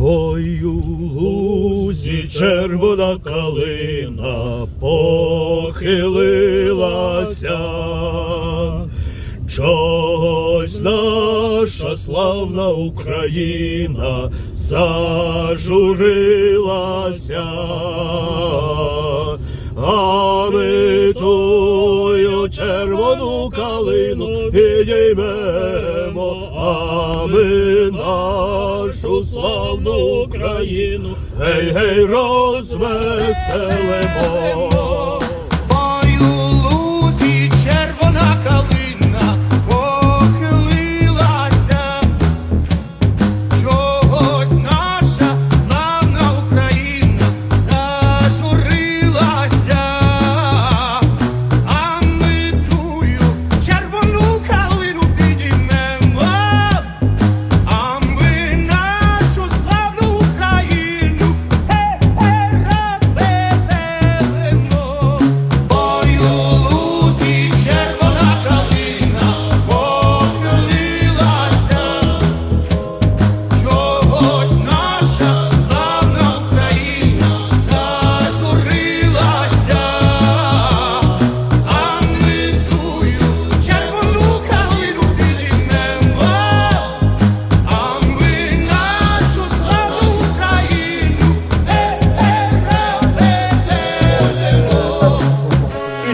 Ой, у лузі червона калина похилилася. Чось наша славна Україна зажурилася, а ми тую червону калину підіймемо, а ми нашу славну Україну, гей, гей, розвеселимо.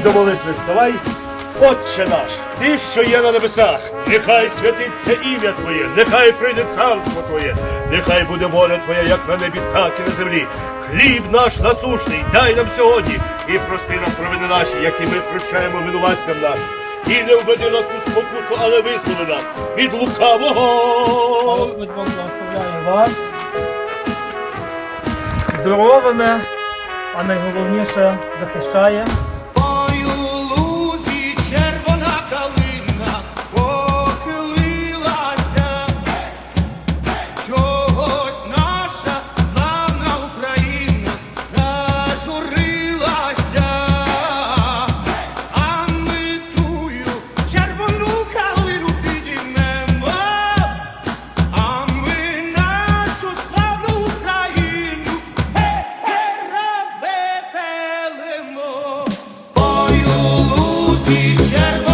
До молитви вставай, Отче наш, ти, що є на небесах, нехай святиться ім'я Твоє, нехай прийде царство Твоє, нехай буде воля Твоя, як на небі, так і на землі. Хліб наш насушний, дай нам сьогодні і прости нам провини наші, які ми прощаємо винуватцям нашим. І не введи нас у спокусу, але визволи нас від лукавого. Господь Бог благословляє вас здоровими, а найголовніше захищає Всі червоні.